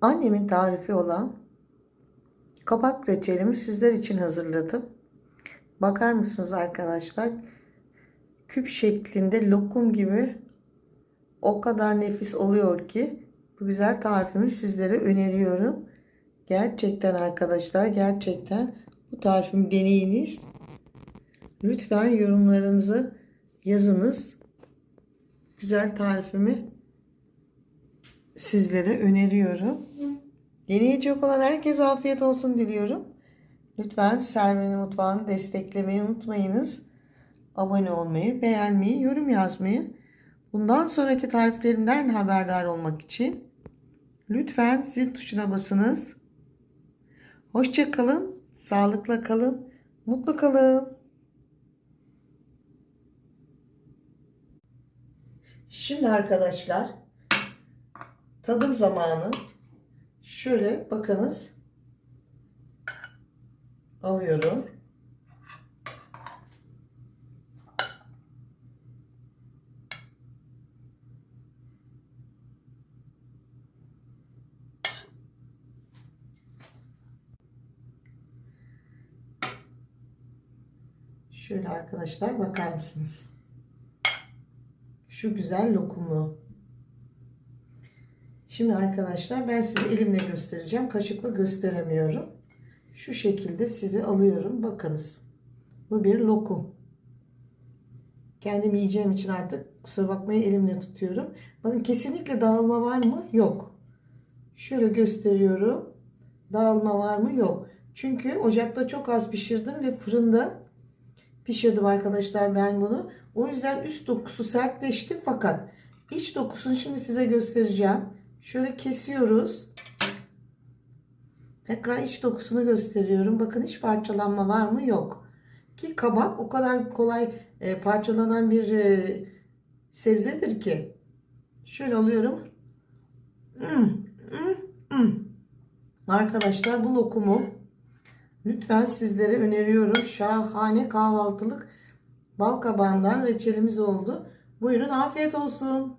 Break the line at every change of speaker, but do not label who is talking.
Annemin tarifi olan kabak reçelimi sizler için hazırladım. Bakar mısınız arkadaşlar? Küp şeklinde lokum gibi o kadar nefis oluyor ki bu güzel tarifimi sizlere öneriyorum. Gerçekten arkadaşlar gerçekten bu tarifimi deneyiniz. Lütfen yorumlarınızı yazınız. Güzel tarifimi sizlere öneriyorum. Deneyecek olan herkese afiyet olsun diliyorum. Lütfen Servin'in mutfağını desteklemeyi unutmayınız. Abone olmayı, beğenmeyi, yorum yazmayı. Bundan sonraki tariflerimden haberdar olmak için lütfen zil tuşuna basınız. Hoşça kalın, sağlıkla kalın, mutlu kalın. Şimdi arkadaşlar tadım zamanı. Şöyle bakınız. Alıyorum. Şöyle arkadaşlar bakar mısınız? Şu güzel lokumu. Şimdi arkadaşlar ben size elimle göstereceğim. Kaşıkla gösteremiyorum. Şu şekilde sizi alıyorum. Bakınız. Bu bir lokum. Kendim yiyeceğim için artık kusura bakmayın elimle tutuyorum. Bakın kesinlikle dağılma var mı? Yok. Şöyle gösteriyorum. Dağılma var mı? Yok. Çünkü ocakta çok az pişirdim ve fırında pişirdim arkadaşlar ben bunu. O yüzden üst dokusu sertleşti fakat iç dokusunu şimdi size göstereceğim. Şöyle kesiyoruz. Tekrar iç dokusunu gösteriyorum. Bakın hiç parçalanma var mı? Yok. Ki kabak o kadar kolay e, parçalanan bir e, sebzedir ki. Şöyle alıyorum. Hmm, hmm, hmm. Arkadaşlar bu lokumu lütfen sizlere öneriyorum. Şahane kahvaltılık bal kabağından reçelimiz oldu. Buyurun afiyet olsun.